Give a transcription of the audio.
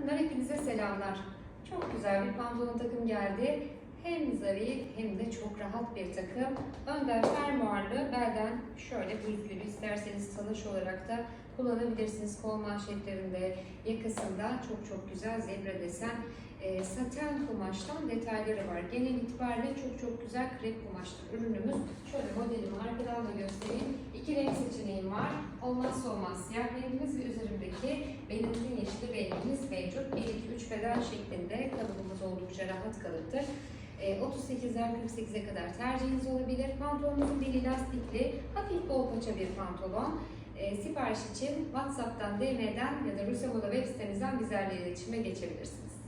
Hanımlar hepinize selamlar. Çok güzel bir pantolon takım geldi. Hem zarif hem de çok rahat bir takım. Önden fermuarlı, belden şöyle büzgülü, isterseniz talaş olarak da kullanabilirsiniz. Kol manşetlerinde, yakasında çok çok güzel zebra desen. E, saten kumaştan detayları var. Genel itibariyle çok çok güzel krep kumaşlı ürünümüz. Şöyle modelimi arkadan da göstereyim. İki renk seçeneğim var. Olmazsa olmaz siyah rengimiz ve üzerimdeki benimkin yeşili oldukça rahat kalıptır. E, 38'den 48'e kadar tercihiniz olabilir. Pantolonumuzun beli lastikli, hafif bol paça bir pantolon. E, sipariş için WhatsApp'tan, DM'den ya da Rusya Moda web sitemizden bizlerle iletişime geçebilirsiniz.